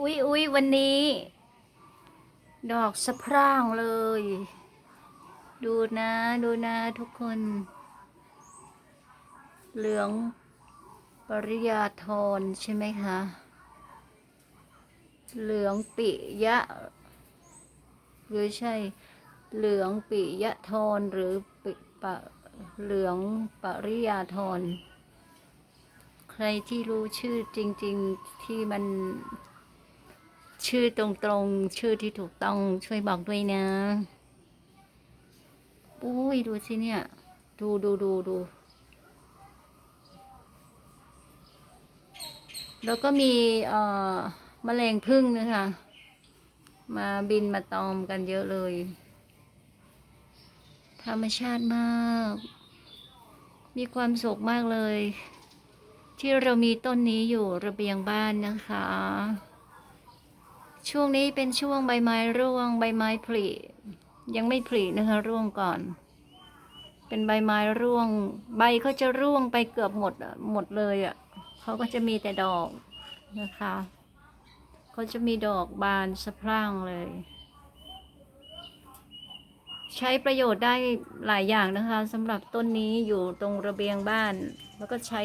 อุ๊ยอุ๊ยวันนี้ ดอกสะพรั่งเลย ดูนะดูนะทุกคน เหลืองปริยาธรใช่ไหมคะ เหลืองปิยะ หรือใช่ เหลืองปิยะธรหรือปิปะเหลืองปริยาธรใครที่รู้ชื่อจริง ๆที่มัน ชื่อตรงๆ ชื่อที่ถูกต้องช่วยบอกด้วยนะอุ้ยดูสิเนี่ย ดูดูดูดูแล้วก็มีเอ่อมแมลงพึ่งนะคะ มาบินมาตอมกันเยอะเลย ธรรมชาติมาก มีความสุขมากเลย ที่เรามีต้นนี้อยู่ระเบียงบ้านนะคะ ช่วงนี้เป็นช่วงใบไม้ร่วง ใบไม้ผลิยังไม่ผลินะคะร่วงก่อน เป็นใบไม้ร่วง ใบเขาจะร่วงไปเกือบหมดหมดเลยอะ่ะเขาก็จะมีแต่ดอกนะคะเขาจะมีดอกบานสะพรั่งเลย ใช้ประโยชน์ได้หลายอย่างนะคะสำหรับต้นนี้อยู่ตรงระเบียงบ้าน แล้วก็ใช้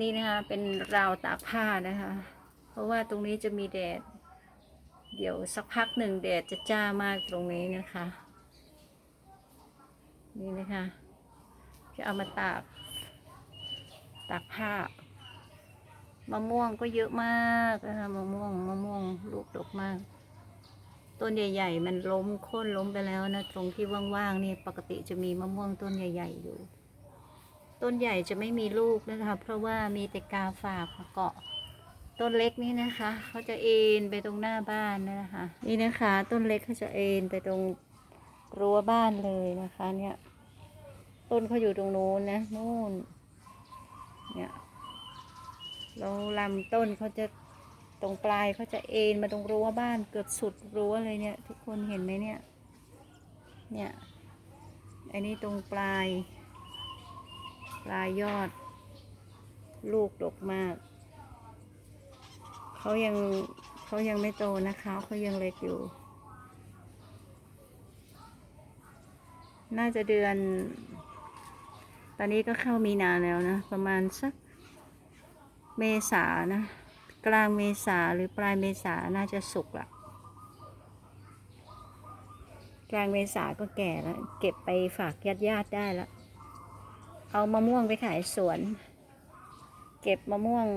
นี่นะคะเป็นราวตากผ้านะคะ เพราะว่าตรงนี้จะมีแดด เดี๋ยวสักพักหนึ่งแดดจะจ้ามากตรงนี้นะคะ นี่นะคะจะเอามาตากตากผ้ามะม่วงก็เยอะมากนะคะมะม่วงมะม่วงลูกดกมาก ต้นใหญ่ ๆ มันล้มโค่นล้มไปแล้วนะ ตรงที่ว่างๆนี่ปกติจะมีมะม่วงต้นใหญ่ ๆ อยู่ ต้นใหญ่จะไม่มีลูกนะคะ เพราะว่ามีแต่กาฝากมาเกาะ ต้นเล็กนี่นะคะเขาจะเอ็นไปตรงหน้าบ้านนะคะ นี่นะคะ ต้นเล็กเขาจะเอ็นไปตรงรั้วบ้านเลยนะคะ เนี่ย ต้นเขาอยู่ตรงนู้นนะนู่น เนี่ยแล้วลำต้นเขาจะตรงปลายเขาจะเอ็นมาตรงรั้วบ้านเกือบสุดรั้วเลยเนี่ย ทุกคนเห็นไหมเนี่ย เนี่ย อันนี้ตรงปลาย ปลายยอด ลูกดกมาก เขายังเขายังไม่โตนะคะเขายังเล็กอยู่ น่าจะเดือน ตอนนี้ก็เข้ามีนาแล้วนะ ประมาณสักเมษานะ กลางเมษาหรือปลายเมษาน่าจะสุกละกลางเมษาก็แก่แล้วเก็บไปฝากญาติญาติได้แล้วเอามะม่วงไปขายสวน เก็บมะม่วง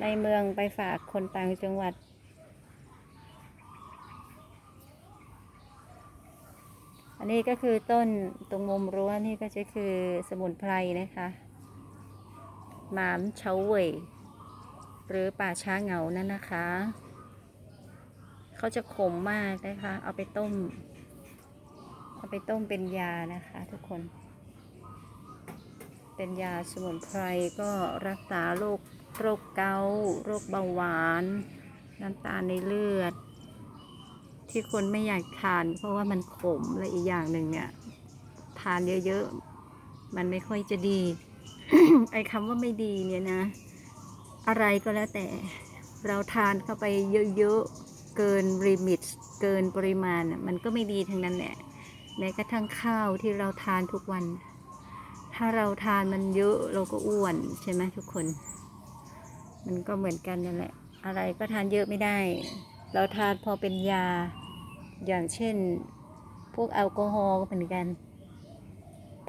ในเมืองไปฝากคนต่างจังหวัด อันนี้ก็คือต้นตรงมุมรั้วนี่ก็จะคือสมุนไพรนะคะหมามเฉาเว่ยหรือป่าช้าเหงานั่นนะคะ เขาจะขมมากนะคะ เอาไปต้ม เอาไปต้มเป็นยานะคะทุกคน เป็นยาสมุนไพรก็รักษาโรค โรคเกาต์โรคเบาหวาน น้ำตาลในเลือด ที่คนไม่อยากทาน เพราะว่ามันขมและอีกอย่างหนึ่งเนี่ยทานเยอะๆ มันไม่ค่อยจะดี ไอ้คำว่าไม่ดีเนี่ยนะ อะไรก็แล้วแต่เราทานเข้าไปเยอะๆ เกินลิมิต เกินปริมาณ มันก็ไม่ดีทั้งนั้นแหละ แม้กระทั่งข้าวที่เราทานทุกวัน ถ้าเราทานมันเยอะเราก็อ้วนใช่ไหมทุกคน มันก็เหมือนกันนั่นแหละ อะไรก็ทานเยอะไม่ได้ เราทานพอเป็นยา อย่างเช่น พวกแอลกอฮอล์ก็เหมือนกัน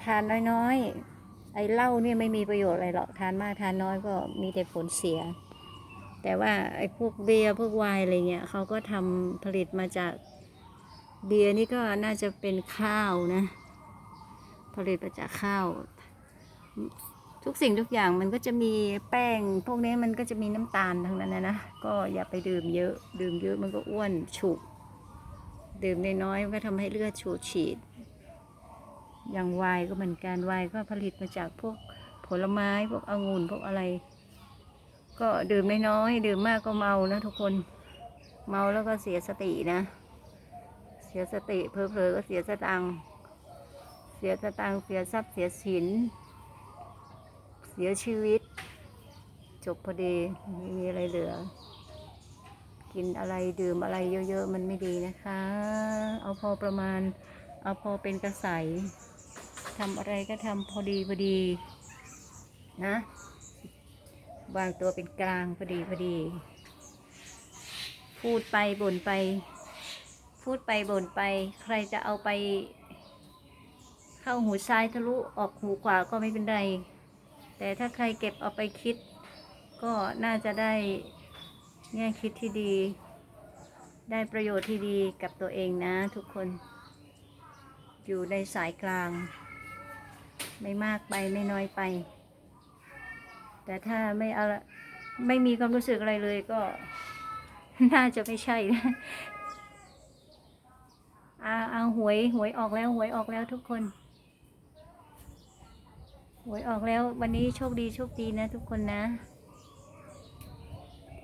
ทานน้อยๆ ไอ้เหล้าเนี่ยไม่มีประโยชน์อะไรหรอก ทานมากทานน้อยก็มีแต่ผลเสีย แต่ว่าไอ้พวกเบียร์พวกไวน์อะไรเงี้ยเขาก็ทำผลิตมาจากเบียร์นี่ก็น่าจะเป็นข้าวนะ ผลิตมาจากข้าว ทุกสิ่งทุกอย่างมันก็จะมีแป้ง พวกนี้มันก็จะมีน้ำตาลทั้งนั้นนะนะก็อย่าไปดื่มเยอะ ดื่มเยอะมันก็อ้วนฉุก ดื่มน้อยๆก็ทำให้เลือดฉูดฉีด อย่างไวน์ก็เหมือนกันไวน์ก็ผลิตมาจากพวกผลไม้พวกองุ่นพวกอะไร ก็ดื่มน้อยๆดื่มมากก็เมานะ ทุกคนเมาแล้วก็เสียสตินะ เสียสติเพลอๆก็เสียสตังเสียสตังเสียทรัพย์เสียสิน เสียชีวิต จบพอดีไม่มีอะไรเหลือ กินอะไรดื่มอะไรเยอะๆ มันไม่ดีนะคะ เอาพอประมาณ เอาพอเป็นกระใสทำอะไรก็ทำพอดีพอดี นะวางตัวเป็นกลางพอดีพอดี พูดไปบ่นไป พูดไปบ่นไป ใครจะเอาไป เข้าหูซ้ายทะลุออกหูขวาก็ไม่เป็นไร แต่ถ้าใครเก็บเอาไปคิด ก็น่าจะได้แง่คิดที่ดี ได้ประโยชน์ที่ดีกับตัวเองนะทุกคน อยู่ในสายกลาง ไม่มากไปไม่น้อยไป แต่ถ้าไม่เอาละไม่มีความรู้สึกอะไรเลยก็ น่าจะไม่ใช่นะอาเอาหวยหวยออกแล้วหวยออกแล้วทุกคน หวยออกแล้ววันนี้โชคดีโชคดีนะทุกคนนะ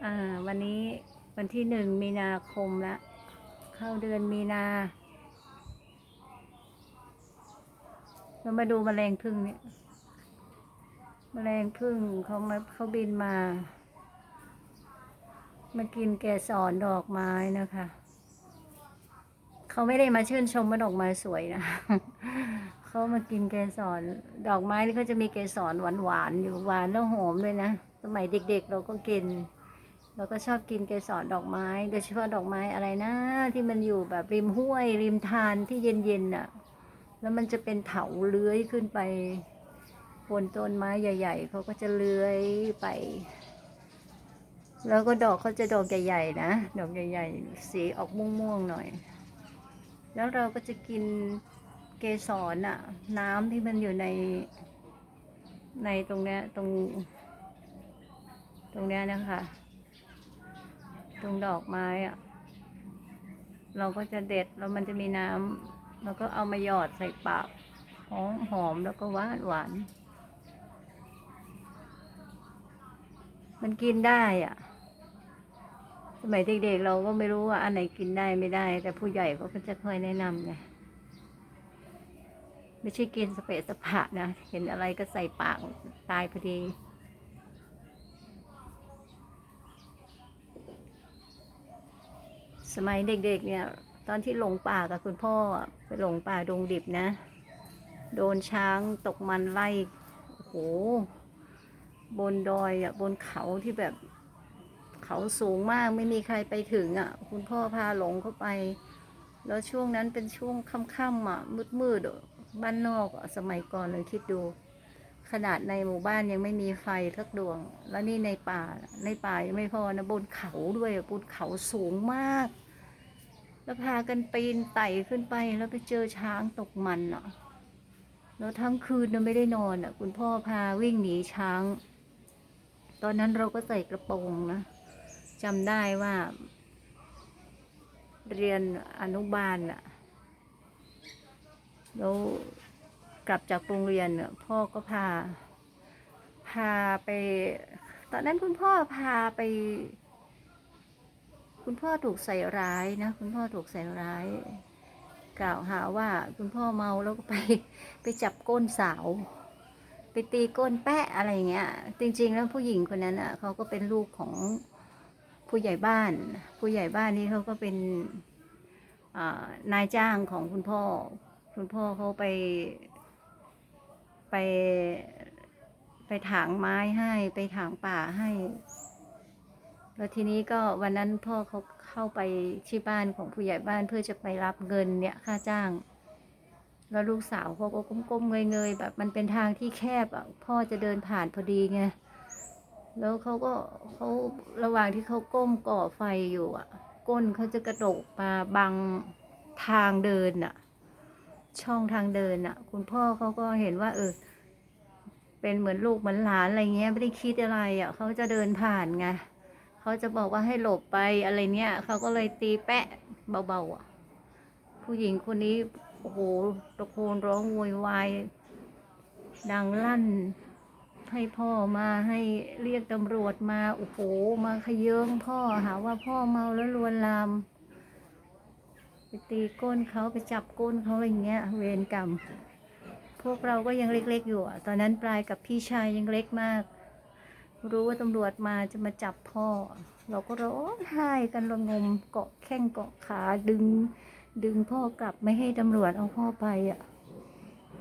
อ่า วันนี้วันที่หนึ่งมีนาคมละเข้าเดือนมีนาเรามาดูแมลงพึ่งเนี่ยแมลงพึ่งเขามาเขาบินมา มากินแกสอนดอกไม้นะคะ เขาไม่ได้มาชื่นชมว่าดอกไม้สวยนะ เขามากินเกสรดอกไม้นี่เขาจะมีเกสรหวานๆอยู่หวานแล้วหอมด้วยนะ สมัยเด็กๆ เราก็กิน เราก็ชอบกินเกสรดอกไม้ โดยเฉพาะดอกไม้อะไรนะ ที่มันอยู่แบบริมห้วย ริมทานที่เย็นๆน่ะ แล้วมันจะเป็นเถาเลื้อยขึ้นไปบนต้นไม้ใหญ่ ๆเขาก็จะเลื้อยไป แล้วก็ดอกเขาจะดอกใหญ่ๆนะ ดอกใหญ่ ๆ สีออกม่วงๆหน่อย แล้วเราก็จะกิน สรอะน้ำที่มันอยู่ใน ในตรงเนี้ยตรง ตรงเนี้ยนะคะ ตรงดอกไม้อะเราก็จะเด็ดแล้วมันจะมีน้ำแล้วก็เอามาหยอดใส่ปากหอมหอมแล้วก็หวานหวาน มันกินได้อะ สมัยเด็กๆเราก็ไม่รู้ว่าอันไหนกินได้ไม่ได้ แต่ผู้ใหญ่เขาก็จะคอยแนะนำไง ไม่ใช่กินสเปะสปะนะ เห็นอะไรก็ใส่ปากตายพอดีสมัยเด็กๆ เนี่ย ตอนที่หลงป่ากับคุณพ่อไปหลงป่าดงดิบนะ โดนช้างตกมันไล่โอ้โห บนดอยอะบนเขาที่แบบ เขาสูงมากไม่มีใครไปถึงอะ คุณพ่อพาหลงเข้าไป แล้วช่วงนั้นเป็นช่วงค่ำๆอะมืดๆอ บ้านนอกสมัยก่อนเลยคิดดู ขนาดในหมู่บ้านยังไม่มีไฟสักดวง แล้วนี่ในป่าในป่ายังไม่พอนะบนเขาด้วยบนเขาสูงมาก แล้วพากันปีนไต่ขึ้นไปแล้วไปเจอช้างตกมันอะแล้วทั้งคืนน่ะไม่ได้นอนอะ คุณพ่อพาวิ่งหนีช้าง ตอนนั้นเราก็ใส่กระโปรงนะจำได้ว่า เรียนอนุบาลอะ แล้วกลับจากโรงเรียนเนี่ยพ่อก็พา พาไป ตอนนั้นคุณพ่อพาไป คุณพ่อถูกใส่ร้ายนะ คุณพ่อถูกใส่ร้าย กล่าวหาว่าคุณพ่อเมาแล้วก็ไปไปจับก้นสาว ไปตีก้นแปะอะไรเงี้ย จริง ๆ แล้วผู้หญิงคนนั้นอะเขาก็เป็นลูกของผู้ใหญ่บ้าน ผู้ใหญ่บ้านนี้เขาก็เป็นนายจ้างของคุณพ่อ คุณพ่อเขาไป ไปไปถางไม้ให้ ไปถางป่าให้ แล้วทีนี้ก็วันนั้นพ่อเขาเข้าไปที่บ้านของผู้ใหญ่บ้านเพื่อจะไปรับเงินเนี่ยค่าจ้าง แล้วลูกสาวเขาก็ก้มๆเงยๆแบบมันเป็นทางที่แคบอะพ่อจะเดินผ่านพอดีไงแล้วเขาก็เขาระหว่างที่เขาก้มก่อไฟอยู่อะ ก้นเขาจะกระโดดมาบังทางเดินอะ ช่องทางเดินอะ คุณพ่อเขาก็เห็นว่า เออ เป็นเหมือนลูกเหมือนหลานอะไรเงี้ยไม่ได้คิดอะไรอะเขาจะเดินผ่านไงเขาจะบอกว่าให้หลบไปอะไรเนี้ยเขาก็เลยตีแปะเบาๆอะ ผู้หญิงคนนี้โอ้โหตะโกนร้องโวยวายดังลั่นให้พ่อมาให้เรียกตำรวจมาโอ้โหมาขยเยิงพ่อหาว่าพ่อเมาแล้วลวนลาม ตีก้นเขาไปจับก้นเขาอะไรเงี้ย เวรกรรม พวกเราก็ยังเล็กๆอยู่อะตอนนั้นปลายกับพี่ชายยังเล็กมาก รู้ว่าตำรวจมาจะมาจับพ่อ เราก็ร้องไห้กันระงมเกาะแข้งเกาะขาดึง ดึงพ่อกลับไม่ให้ตำรวจเอาพ่อไปอะ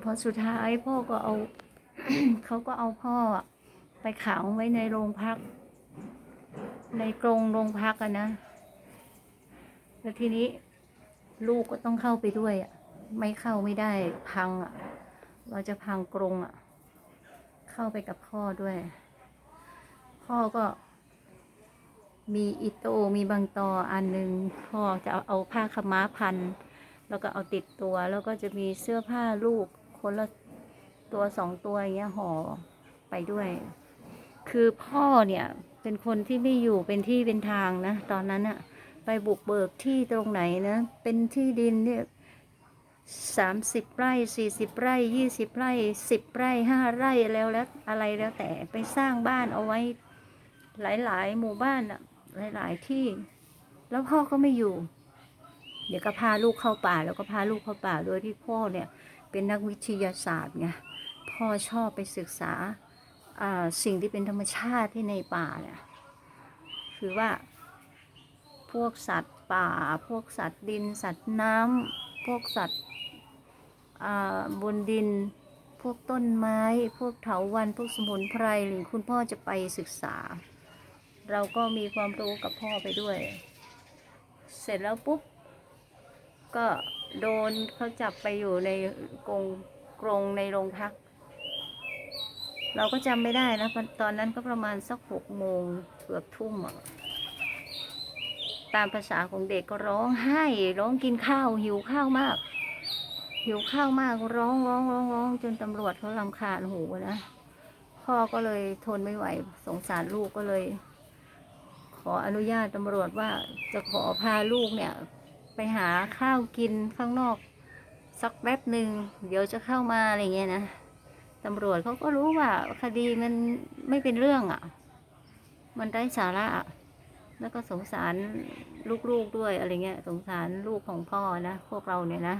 พอสุดท้ายพ่อก็เอาเขาก็เอาพ่ออะไปขังไว้ในโรงพัก ในกรงโรงพักอะนะ แล้วทีนี้ ลูกก็ต้องเข้าไปด้วยอะไม่เข้าไม่ได้พังอะเราจะพังกรงอะ เข้าไปกับพ่อด้วย พ่อก็มีอิโต้มีบางตออันหนึ่งพ่อจะเอาเอาผ้าขม้าพัน แล้วก็เอาติดตัว แล้วก็จะมีเสื้อผ้าลูกคนละตัวสองตัวอย่างเงี้ยห่อไปด้วย คือพ่อเนี่ยเป็นคนที่ไม่อยู่เป็นที่เป็นทางนะ ตอนนั้นอะ ไปบุกเบิกที่ตรงไหนนะ เป็นที่ดินเนี่ยสามสิบไร่สี่สิบไร่ยี่สิบไร่สิบไร่ห้าไร่แล้วแล้วอะไรแล้วแต่ไปสร้างบ้านเอาไว้ หลาย ๆ หมู่บ้านอะหลาย ๆ ที่ แล้วพ่อก็ไม่อยู่ เดี๋ยวก็พาลูกเข้าป่า แล้วก็พาลูกเข้าป่าโดยที่พ่อเนี่ย เป็นนักวิทยาศาสตร์ไงพ่อชอบไปศึกษาอ่าสิ่งที่เป็นธรรมชาติที่ในป่าเนี่ยคือว่า พวกสัตว์ป่า พวกสัตว์ดิน สัตว์น้ำพวกสัตว์บนดิน พวกต้นไม้ พวกเถาวัลย์พวกสมุนไพรหรือคุณพ่อจะไปศึกษา เราก็มีความรู้กับพ่อไปด้วย เสร็จแล้วปุ๊บ ก็โดนเขาจับไปอยู่ในกรงกรงในโรงพัก เราก็จำไม่ได้นะ ตอนนั้นก็ประมาณสักหกโมงเกือบทุ่มอะ ตามภาษาของเด็กก็ร้องไห้ร้องกินข้าวหิวข้าวมาก หิวข้าวมากร้องร้องร้องร้องจนตำรวจเขาลำคาญหูนะพ่อก็เลยทนไม่ไหวสงสารลูกก็เลย ขออนุญาตตำรวจว่าจะขอพาลูกเนี่ย ไปหาข้าวกินข้างนอก สักแป๊บหนึ่งเดี๋ยวจะเข้ามาอะไรเงี้ยนะตำรวจเขาก็รู้ว่าคดีมันไม่เป็นเรื่องอะ่ะ มันได้สาระอะ แล้วก็สงสารลูกๆด้วยอะไรเงี้ย สงสารลูกของพ่อนะพวกเราเนี่ยนะ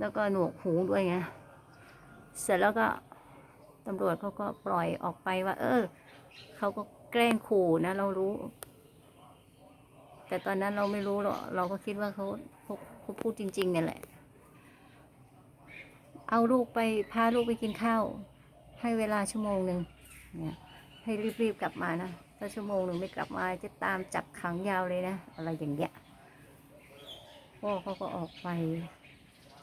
แล้วก็หนวกหูด้วยไง เสร็จแล้วก็ตำรวจเขาก็ปล่อยออกไปว่า เออเขาก็แกล้งขู่นะ เรารู้ แต่ตอนนั้นเราไม่รู้หรอกเราก็คิดว่าเขาเขาเขาพูดจริงๆเนี่ยแหละ เอาลูกไปพาลูกไปกินข้าว ให้เวลาชั่วโมงหนึ่งเนี่ยให้รีบๆกลับมานะ ถ้าชั่วโมงหนึ่งไม่กลับมาจะตามจับขังยาวเลยนะ อะไรอย่างเงี้ยพ่อเขาก็ออกไป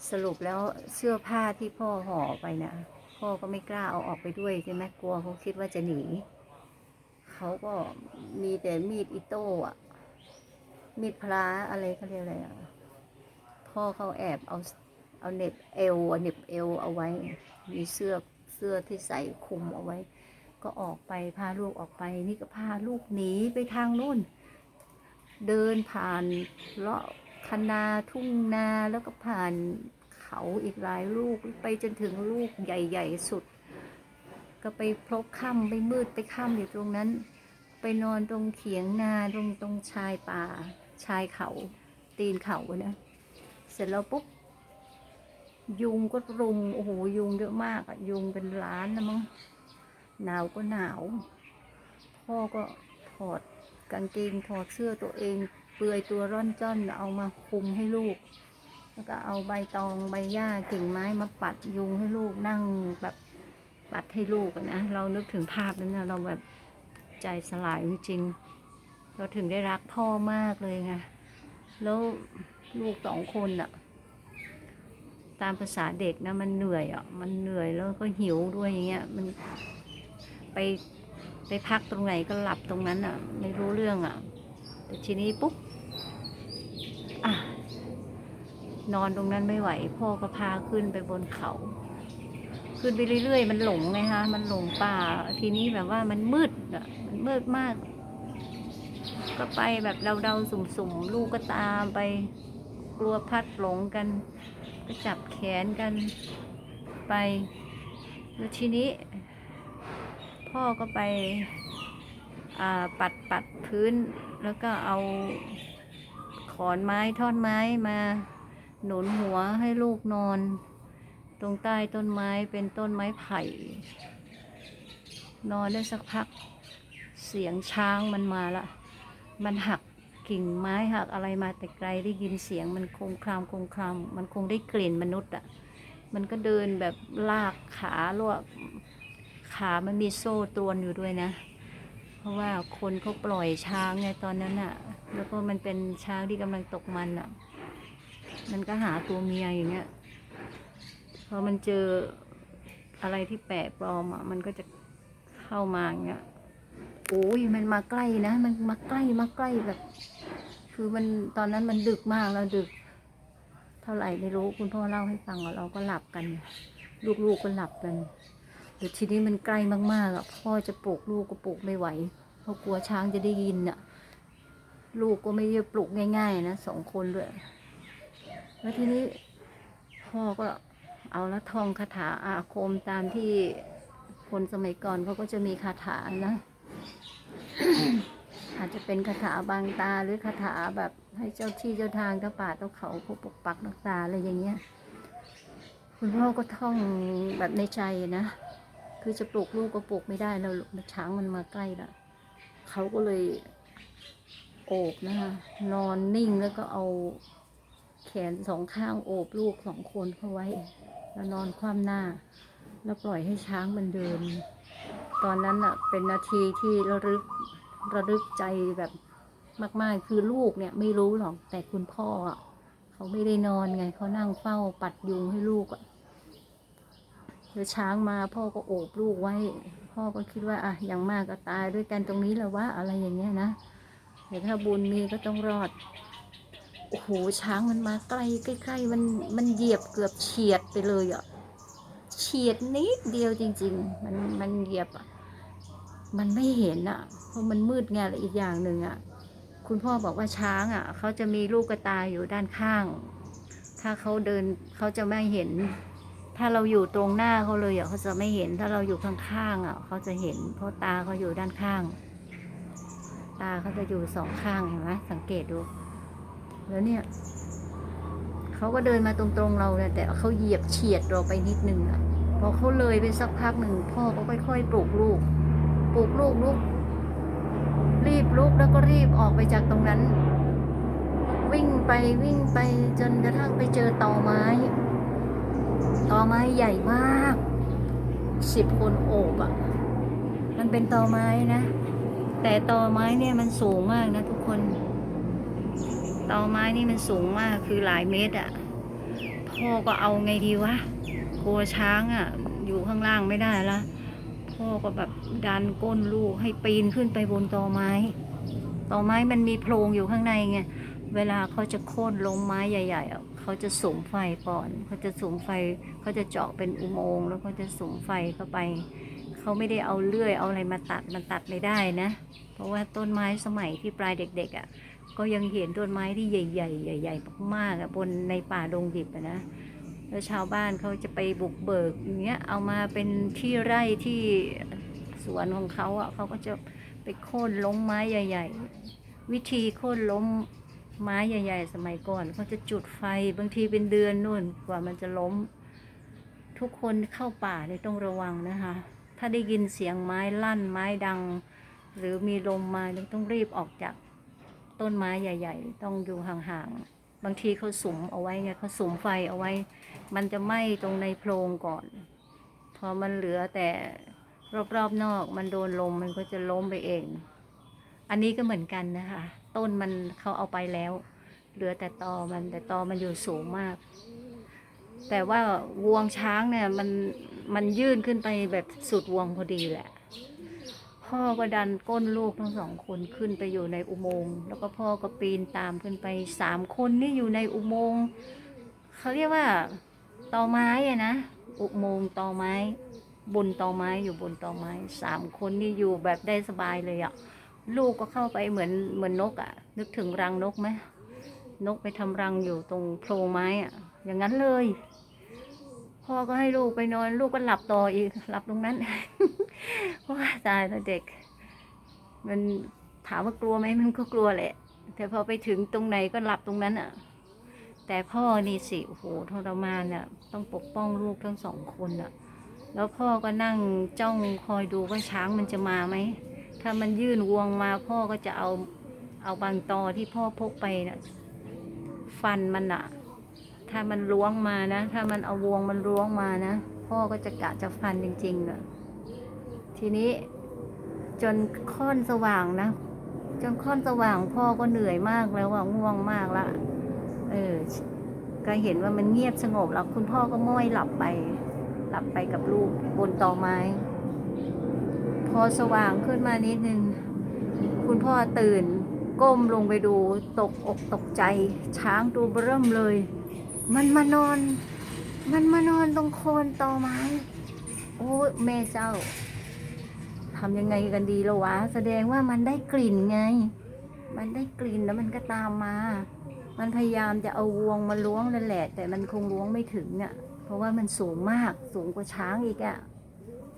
สรุปแล้วเสื้อผ้าที่พ่อห่อไปนะพ่อก็ไม่กล้าเอาออกไปด้วยใช่ไหมกลัวเขาคิดว่าจะหนีเขาก็มีแต่มีดอิโต้อะมีดพระอะไรเขาเรียกอะไรอะพ่อเขาแอบเอาเอาเน็บเอวเน็บเอวเอาไว้ มีเสื้อเสื้อที่ใส่คลุมเอาไว้ ก็ออกไปพาลูกออกไป นี่ก็พาลูกหนีไปทางนู่น เดินผ่านเลาะคะนาทุ่งนาแล้วก็ผ่านเขาอีกหลายลูกไปจนถึงลูกใหญ่ ๆ สุด ก็ไปพบค่ำไปมืดไปค่ำอยู่ตรงนั้น ไปนอนตรงเขียงนาตรงตรงชายป่า ชายเขา ตีนเขานะ เสร็จแล้วปุ๊บยุงก็รุมโอ้โหยุงเยอะมากอะยุงเป็นล้านนะมั้ง หนาวก็หนาว พ่อก็ถอดกางเกงถอดเสื้อตัวเอง เปลือยตัวร่อนจ้อนเอามาคุมให้ลูก แล้วก็เอาใบตองใบหญ้ากิ่งไม้มาปัดยุงให้ลูกนั่งแบบปัดให้ลูกนะ เรานึกถึงภาพนั้นนะเราแบบใจสลายจริง เราถึงได้รักพ่อมากเลยไงแล้วลูกสองคนอะตามภาษาเด็กนะมันเหนื่อยอะมันเหนื่อยแล้วก็หิวด้วยอย่างเงี้ยมัน ไปไปพักตรงไหนก็หลับตรงนั้นอะ ไม่รู้เรื่องอะ แต่ทีนี้ปุ๊บอะนอนตรงนั้นไม่ไหว พ่อก็พาขึ้นไปบนเขา ขึ้นไปเรื่อยๆ มันหลงไงฮะ มันหลงป่า ทีนี้แบบว่ามันมืดอะ มันมืดมาก ก็ไปแบบเดาๆสุ่มๆ ลูกก็ตามไป กลัวพัดหลงกัน ก็จับแขนกันไป แล้วทีนี้ พ่อก็ไปปัดปัดพื้น แล้วก็เอาขอนไม้ท่อนไม้มาหนุนหัวให้ลูกนอน ตรงใต้ต้นไม้เป็นต้นไม้ไผ่ นอนได้สักพักเสียงช้างมันมาละ มันหักกิ่งไม้หักอะไรมาแต่ไกลได้ยินเสียงมันคงครามคงคราม มันคงได้กลิ่นมนุษย์อะ มันก็เดินแบบลากขาลวก ขามันมีโซ่ตรวนอยู่ด้วยนะ เพราะว่าคนเขาปล่อยช้างไงตอนนั้นอะ แล้วก็มันเป็นช้างที่กำลังตกมันอะ มันก็หาตัวเมียอย่างเงี้ย พอมันเจออะไรที่แปลกปลอมอะ มันก็จะเข้ามาอย่างเงี้ย โอ้ยมันมาใกล้นะ มันมาใกล้มาใกล้แบบ คือมันตอนนั้นมันดึกมากแล้วดึก เท่าไหร่ไม่รู้คุณพ่อเล่าให้ฟังเราก็หลับกัน ลูกๆก็หลับกัน แต่ทีนี้มันใกล้มากๆอะพ่อจะปลุกลูกก็ปลุกไม่ไหว เพราะกลัวช้างจะได้ยินอะ ลูกก็ไม่ได้ปลุกง่าย ๆ นะสองคนด้วย แล้วทีนี้พ่อก็เอาละท่องคาถาอาคมตามที่คนสมัยก่อนเขาก็จะมีคาถานะ อาจจะเป็นคาถาบางตาหรือคาถาแบบให้เจ้าที่เจ้าทางเจ้าป่าเจ้าเขาผู้ปกปักรักษาอะไรอย่างเงี้ย คุณพ่อก็ท่องแบบในใจนะ คือจะปลุกลูกก็ปลุกไม่ได้แล้วช้างมันมาใกล้ละเขาก็เลยโอบนะคะนอนนิ่งแล้วก็เอาแขนสองข้างโอบลูกสองคนเข้าไว้ แล้วนอนคว่ำหน้า แล้วปล่อยให้ช้างมันเดิน ตอนนั้นอะเป็นนาทีที่ระลึกระลึกใจแบบมาก ๆ คือลูกเนี่ยไม่รู้หรอกแต่คุณพ่ออะเขาไม่ได้นอนไงเขานั่งเฝ้าปัดยุงให้ลูกอะ แล้วช้างมาพ่อก็โอบลูกไว้ พ่อก็คิดว่าอะอย่างมากก็ตายด้วยกันตรงนี้และววะอะไรอย่างเงี้ยนะแต่ถ้าบุญมีก็ต้องรอดโอ้โหช้างมันมาใกล้ใกล้ๆมันมันเหยียบเกือบเฉียดไปเลยอะเฉียดนิดเดียวจริง ๆ มันมันเหยียบอะมันไม่เห็นอะ เพราะมันมืดไงและอีกอย่างหนึ่งอะคุณพ่อบอกว่าช้างอะเขาจะมีลูกกระตาอยู่ด้านข้าง ถ้าเขาเดินเขาจะไม่เห็น ถ้าเราอยู่ตรงหน้าเขาเลยอะเขาจะไม่เห็น ถ้าเราอยู่ข้างๆอะเขาจะเห็น เพราะตาเขาอยู่ด้านข้าง ตาเขาจะอยู่สองข้างเห็นไหมสังเกตดู แล้วเนี่ยเขาก็เดินมาตรงๆเราเนี่ยแต่เขาเหยียบเฉียดเราไปนิดนึงอะพอเขาเลยไปสักพักหนึ่งพ่อก็ค่อยๆปลุกลูกปลุกลูกลุกรีบลุกแล้วก็รีบออกไปจากตรงนั้น วิ่งไปวิ่งไปจนกระทั่งไปเจอตอไม้ ตอไม้ใหญ่มากสิบคนโอบอะ มันเป็นตอไม้นะ แต่ตอไม้เนี่ยมันสูงมากนะทุกคน ตอไม้นี่มันสูงมากคือหลายเมตรอะ พ่อก็เอาไงดีวะกลัวช้างอะ อยู่ข้างล่างไม่ได้ละ พ่อก็แบบดันก้นลูกให้ปีนขึ้นไปบนตอไม้ ตอไม้มันมีโพรงอยู่ข้างในไง เวลาเขาจะโค่นลงไม้ใหญ่ ๆอะ เขาจะสุมไฟก่อน เขาจะสุมไฟ เขาจะเจาะเป็นอุโมงค์แล้วก็จะสุมไฟเข้าไป เขาไม่ได้เอาเลื่อยเอาอะไรมาตัดมันตัดไม่ได้นะ เพราะว่าต้นไม้สมัยที่ปลายเด็กๆอะ ก็ยังเห็นต้นไม้ที่ใหญ่ๆใหญ่ๆมากๆอะบนในป่าดงดิบนะแล้วชาวบ้านเขาจะไปบุกเบิกอย่างเงี้ยเอามาเป็นที่ไร่ที่สวนของเขาอะเขาก็จะไปโค่นล้มไม้ใหญ่ ๆ วิธีโค่นล้ม ไม้ใหญ่ ๆ สมัยก่อนเขาจะจุดไฟบางทีเป็นเดือนนู่นกว่ามันจะล้ม ทุกคนเข้าป่าเนี่ยต้องระวังนะคะ ถ้าได้ยินเสียงไม้ลั่นไม้ดัง หรือมีลมมาต้องรีบออกจากต้นไม้ใหญ่ ๆ ต้องอยู่ห่างๆบางทีเขาสุมเอาไว้ไงเขาสุมไฟเอาไว้ มันจะไหม้ตรงในโพรงก่อน พอมันเหลือแต่รอบๆนอกมันโดนลมมันก็จะล้มไปเอง อันนี้ก็เหมือนกันนะคะ ต้นมันเขาเอาไปแล้ว เหลือแต่ตอมันแต่ตอมันอยู่สูงมาก แต่ว่าวงช้างเนี่ยมันมันยื่นขึ้นไปแบบสุดวงพอดีแหละ พ่อก็ดันก้นลูกทั้งสองคนขึ้นไปอยู่ในอุโมงค์แล้วก็พ่อก็ปีนตามขึ้นไปสามคนนี่อยู่ในอุโมงค์เขาเรียกว่าตอไม้อะนะอุโมงค์ตอไม้ บนตอไม้อยู่บนตอไม้สามคนนี่อยู่แบบได้สบายเลยอะ ลูกก็เข้าไปเหมือนเหมือนนกอะนึกถึงรังนกไหมนกไปทำรังอยู่ตรงโพรงไม้อะอย่างนั้นเลย พ่อก็ให้ลูกไปนอน ลูกก็หลับต่ออีกหลับตรงนั้นว้าตายแล้วเด็ก มันถามว่ากลัวไหมมันก็กลัวแหละ แต่พอไปถึงตรงไหนก็หลับตรงนั้นอะ แต่พ่อนี่สิโอ้โหทรมานอะ ต้องปกป้องลูกทั้งสองคนอะ แล้วพ่อก็นั่งจ้องคอยดูว่าช้างมันจะมาไหม ถ้ามันยื่นวงมาพ่อก็จะเอาเอาบางตอที่พ่อพกไปนะฟันมันอะถ้ามันล้วงมานะ ถ้ามันเอาวงมันล้วงมานะ พ่อก็จะกะจะฟันจริงๆอะทีนี้จนค่อนสว่างนะ จนค่อนสว่างพ่อก็เหนื่อยมากแล้วว่าง่วงมากละ เออ ก็เห็นว่ามันเงียบสงบแล้ว คุณพ่อก็ม้อยหลับไป หลับไปกับลูกบนตอไม้ อสว่างขึ้นมานิดนึง คุณพ่อตื่น ก้มลงไปดูตกอกตกใจ ช้างตัวเบิ่มเลย มันมานอน มันมานอนตรงโคนตอไม้ โอ้แม่เจ้าทำยังไงกันดีละวะ แสดงว่ามันได้กลิ่นไง มันได้กลิ่นแล้วมันก็ตามมา มันพยายามจะเอาวงมาล้วงนั่นแหละ แต่มันคงล้วงไม่ถึงอะ เพราะว่ามันสูงมาก สูงกว่าช้างอีกอะ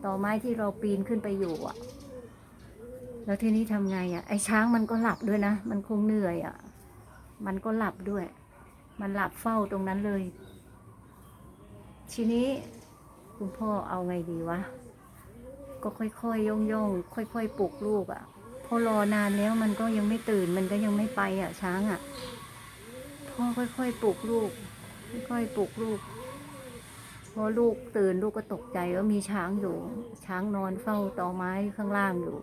ต่อไม้ที่เราปีนขึ้นไปอยู่อะ แล้วทีนี้ทำไงอะ ไอ้ช้างมันก็หลับด้วยนะ มันคงเหนื่อยอะ มันก็หลับด้วย มันหลับเฝ้าตรงนั้นเลย ทีนี้คุณพ่อเอาไงดีวะ ก็ค่อยๆย่องย่องๆค่อย ๆปลุกลูกอะ พอรอนานแล้วมันก็ยังไม่ตื่น มันก็ยังไม่ไปอะ ช้างอะ พ่อค่อยๆปลุกลูก ค่อยๆปลุกลูก พอลูกตื่นลูกก็ตกใจว่ามีช้างอยู่ ช้างนอนเฝ้าตอไม้ข้างล่างอยู่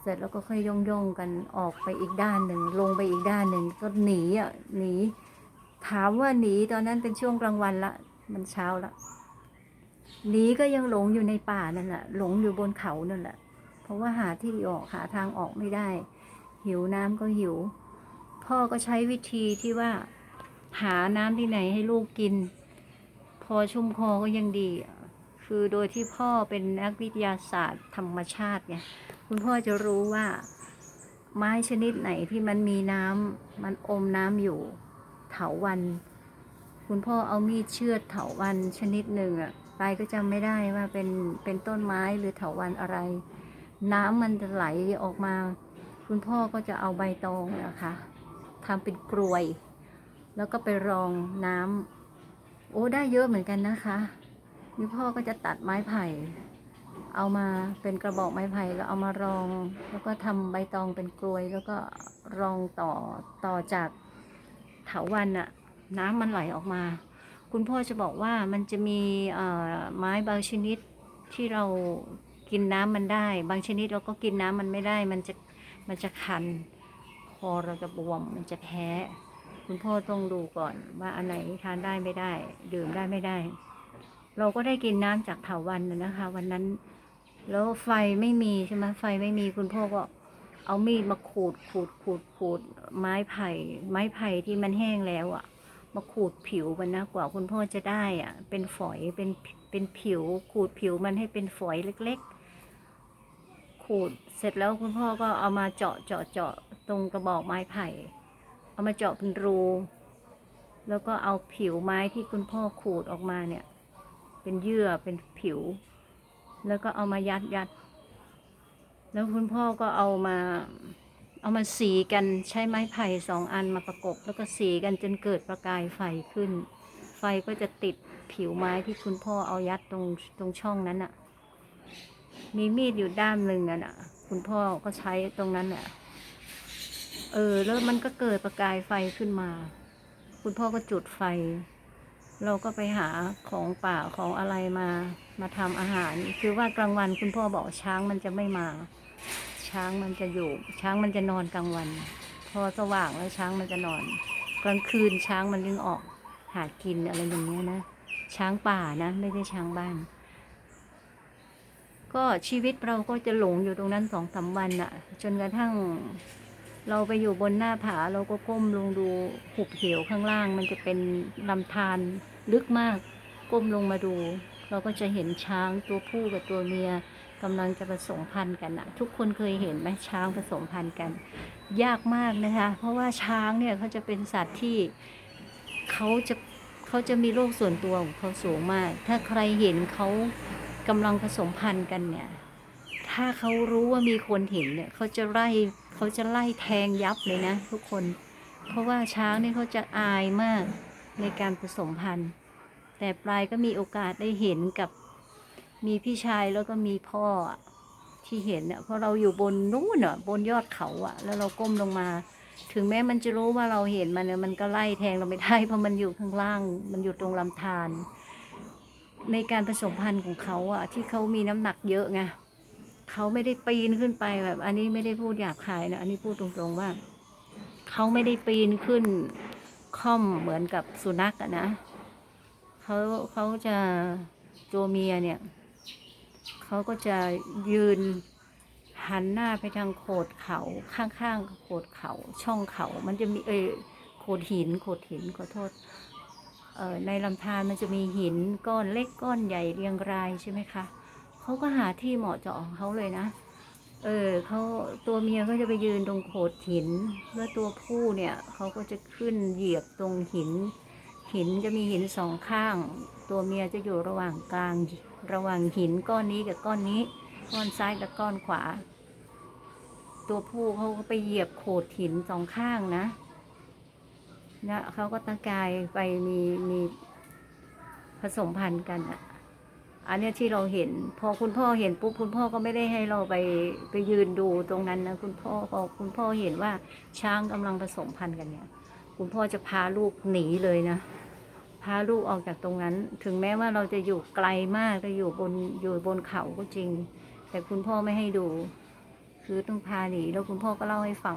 เสร็จแล้วก็ค่อยย่องย่องๆกันออกไปอีกด้านหนึ่งลงไปอีกด้านหนึ่งก็หนีอะหนี ถามว่าหนีตอนนั้นเป็นช่วงกลางวันละ มันเช้าละหนีก็ยังหลงอยู่ในป่านั่นแหละหลงอยู่บนเขานั่นแหละ เพราะว่าหาที่ออกหาทางออกไม่ได้ หิวน้ำก็หิว พ่อก็ใช้วิธีที่ว่า หาน้ำที่ไหนให้ลูกกิน พอชุ่มคอก็ยังดี คือโดยที่พ่อเป็นนักวิทยาศาสตร์ธรรมชาติไงคุณพ่อจะรู้ว่าไม้ชนิดไหนที่มันมีน้ำมันอมน้ำอยู่เถาวัน คุณพ่อเอามีดเชือดเถาวันชนิดหนึ่งอะไปก็จำไม่ได้ว่าเป็นเป็นต้นไม้หรือเถาวันอะไร น้ำมันจะไหลออกมา คุณพ่อก็จะเอาใบตองนะคะทำเป็นกรวย แล้วก็ไปรองน้ำ โอ้ได้เยอะเหมือนกันนะคะนี่พ่อก็จะตัดไม้ไผ่ เอามาเป็นกระบอกไม้ไผ่แล้วเอามารอง แล้วก็ทำใบตองเป็นกรวย แล้วก็รองต่อต่อจากเถาวันอะน้ำมันไหลออกมา คุณพ่อจะบอกว่ามันจะมีเอ่อไม้บางชนิดที่เรากินน้ำมันได้ บางชนิดเราก็กินน้ำมันไม่ได้ มันจะมันจะคัน คอเราจะบวมมันจะแพ้ คุณพ่อต้องดูก่อน ว่าอันไหนทานได้ไม่ได้ ดื่มได้ไม่ได้ เราก็ได้กินน้ำจากเถาวันนะนะคะ วันนั้น แล้วไฟไม่มีใช่ไหมไฟไม่มีคุณพ่อก็เอามีดมาขูดขูดขูดขูดไม้ไผ่ ไม้ไผ่ที่มันแห้งแล้วอะ่ะ มาขูดผิวมันนะกว่าคุณพ่อจะได้อะ่ะ เป็นฝอยเป็นเป็นผิว ขูดผิวมันให้เป็นฝอยเล็ก ๆ ขูดเสร็จแล้วคุณพ่อก็เอามาเจาะเจาะเจาะตรงกระบอกไม้ไผ่ เอามาเจาะเป็นรู แล้วก็เอาผิวไม้ที่คุณพ่อขูดออกมาเนี่ย เป็นเยื่อเป็นผิว แล้วก็เอามายัดยัด แล้วคุณพ่อก็เอามาเอามาสีกันใช้ไม้ไผ่สองอันมาประกบ แล้วก็สีกันจนเกิดประกายไฟขึ้น ไฟก็จะติดผิวไม้ที่คุณพ่อเอายัดตรงตรงช่องนั้นอะมีมีดอยู่ด้ามหนึ่งอะน่ะคุณพ่อก็ใช้ตรงนั้นอะ เออ แล้วมันก็เกิดประกายไฟขึ้นมา คุณพ่อก็จุดไฟ เราก็ไปหาของป่าของอะไรมามาทำอาหาร คือว่ากลางวันคุณพ่อบอกช้างมันจะไม่มา ช้างมันจะอยู่ ช้างมันจะนอนกลางวัน พอสว่างแล้วช้างมันจะนอน กลางคืนช้างมันจึงออก หากินอะไรอย่างเงี้ยนะช้างป่านะไม่ใช่ช้างบ้าน ก็ชีวิตเราก็จะหลงอยู่ตรงนั้นสองสามวันอะจนกระทั่ง เราไปอยู่บนหน้าผาเราก็ก้มลงดูหุบเหวข้างล่าง มันจะเป็นลำธารลึกมาก ก้มลงมาดู เราก็จะเห็นช้างตัวผู้กับตัวเมียกำลังจะผสมพันธุ์กันอะทุกคนเคยเห็นไหมช้างผสมพันธุ์กัน ยากมากนะคะ เพราะว่าช้างเนี่ยเขาจะเป็นสัตว์ที่เขาจะเขาจะมีโลกส่วนตัวของเขาสูงมาก ถ้าใครเห็นเขากำลังผสมพันธุ์กันเนี่ย ถ้าเขารู้ว่ามีคนเห็นเนี่ยเขาจะไล่ เขาจะไล่แทงยับเลยนะ ทุกคน เพราะว่าช้างนี่เขาจะอายมากในการผสมพันธุ์ แต่ปลายก็มีโอกาสได้เห็นกับมีพี่ชายแล้วก็มีพ่อที่เห็นเนี่ยเพราะเราอยู่บนนู้นอะบนยอดเขาอะ แล้วเราก้มลงมา ถึงแม้มันจะรู้ว่าเราเห็นมันเนี่ยมันก็ไล่แทงเราไม่ได้เพราะมันอยู่ข้างล่าง มันอยู่ตรงลำธารในการผสมพันธุ์ของเขาอะที่เขามีน้ำหนักเยอะไง เขาไม่ได้ปีนขึ้นไปแบบ อันนี้ไม่ได้พูดหยาบคายนะอันนี้พูดตรงๆว่า เขาไม่ได้ปีนขึ้นค่อมเหมือนกับสุนัขอะนะเขาเขาจะตัวเมียเนี่ยเขาก็จะยืนหันหน้าไปทางโขดเขาข้างๆโขดเขาช่องเขา มันจะมีเออโขดหินโขดหินขอโทษเออในลำธารมันจะมีหินก้อนเล็กก้อนใหญ่เรียงรายใช่ไหมคะ เขาก็หาที่เหมาะเจาะของเขาเลยนะ เออเขาตัวเมียก็จะไปยืนตรงโขดหิน แล้วตัวผู้เนี่ยเขาก็จะขึ้นเหยียบตรงหิน หินจะมีหินสองข้าง ตัวเมียจะอยู่ระหว่างกลางระหว่างหินก้อนนี้กับก้อนนี้ ก้อนซ้ายกับก้อนขวา ตัวผู้เขาก็ไปเหยียบโขดหินสองข้างนะนะเขาก็ตะกายไปมีมีผสมพันธุ์กันอะ อันนี้ที่เราเห็น พอคุณพ่อเห็นปุ๊บคุณพ่อก็ไม่ได้ให้เราไปไปยืนดูตรงนั้นนะคุณพ่อพอคุณพ่อเห็นว่าช้างกำลังผสมพันธุ์กันเนี่ย คุณพ่อจะพาลูกหนีเลยนะ พาลูกออกจากตรงนั้น ถึงแม้ว่าเราจะอยู่ไกลมากจะอยู่บนอยู่บนเขาก็จริง แต่คุณพ่อไม่ให้ดู คือต้องพาหนีแล้วคุณพ่อก็เล่าให้ฟัง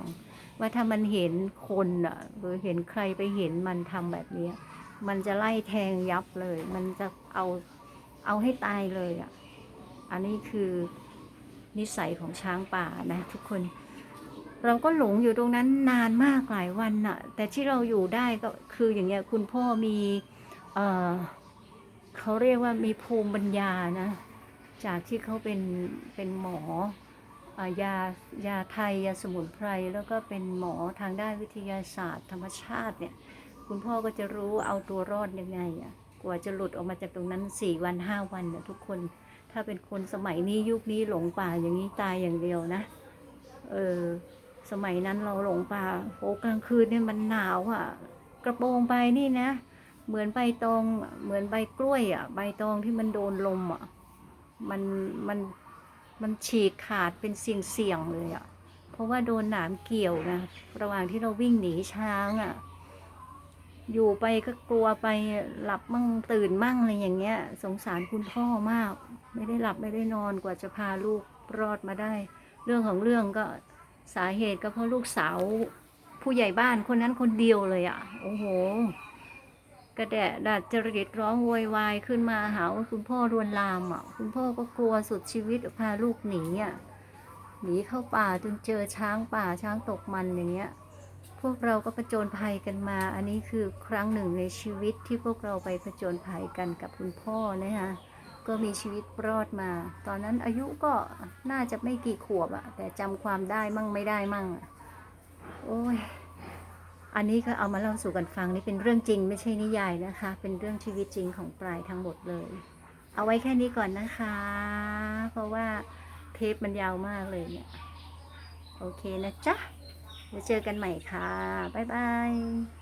ว่าถ้ามันเห็นคนอะหรือเห็นใครไปเห็นมันทำแบบเนี้ยมันจะไล่แทงยับเลย มันจะเอา เอาให้ตายเลยอะ อันนี้คือนิสัยของช้างป่านะทุกคน เราก็หลงอยู่ตรงนั้นนานมากหลายวันน่ะ แต่ที่เราอยู่ได้ก็คืออย่างเงี้ยคุณพ่อมีเออเขาเรียกว่ามีภูมิปัญญานะ จากที่เขาเป็นเป็นหมอเอ่อยายาไทยยาสมุนไพรแล้วก็เป็นหมอทางด้านวิทยาศาสตร์ธรรมชาติเนี่ย คุณพ่อก็จะรู้เอาตัวรอดยังไงอะ กว่าจะหลุดออกมาจากตรงนั้นสี่วันห้าวันเนี่ยทุกคน ถ้าเป็นคนสมัยนี้ยุคนี้หลงป่าอย่างนี้ตายอย่างเดียวนะ เออสมัยนั้นเราหลงป่าโอ้กลางคืนเนี่ยมันหนาวอะ่ะ กระโปรงใบนี่นะ เหมือนใบตองเหมือนใบกล้วยอะ่ะ ใบตองที่มันโดนลมอะ่ะมันมันมันฉีกขาดเป็นเสียงเสียงเลยอะ่ะ เพราะว่าโดนหนามเกี่ยวนะ ระหว่างที่เราวิ่งหนีช้างอะ่ะ อยู่ไปก็กลัวไปหลับมั่งตื่นมั่งอะไรอย่างเงี้ย สงสารคุณพ่อมาก ไม่ได้หลับไม่ได้นอนกว่าจะพาลูกรอดมาได้ เรื่องของเรื่องก็สาเหตุก็เพราะลูกสาว ผู้ใหญ่บ้านคนนั้นคนเดียวเลยอะ่ะ โอ้โห กระแดะดัดจริตร้องโวยวายขึ้นมาหาว่าคุณพ่อรวนลามอะ่ะ คุณพ่อก็กลัวสุดชีวิตพาลูกหนีอะ่ะหนีเข้าป่าจนเจอช้างป่าช้างตกมันอย่างเงี้ย พวกเราก็ผจญภัยกันมา อันนี้คือครั้งหนึ่งในชีวิตที่พวกเราไปผจญภัยกันกับคุณพ่อนะคะก็มีชีวิตรอดมา ตอนนั้นอายุก็น่าจะไม่กี่ขวบอะแต่จำความได้มั่งไม่ได้มั่งอะโอ้ยอันนี้ก็เอามาเล่าสู่กันฟังนี่เป็นเรื่องจริงไม่ใช่นิยายนะคะ เป็นเรื่องชีวิตจริงของปลายทั้งหมดเลย เอาไว้แค่นี้ก่อนนะคะ เพราะว่าเทปมันยาวมากเลยเนี่ย โอเคนะจ๊ะ เดี๋ยวเจอกันใหม่ค่ะ บ๊ายบาย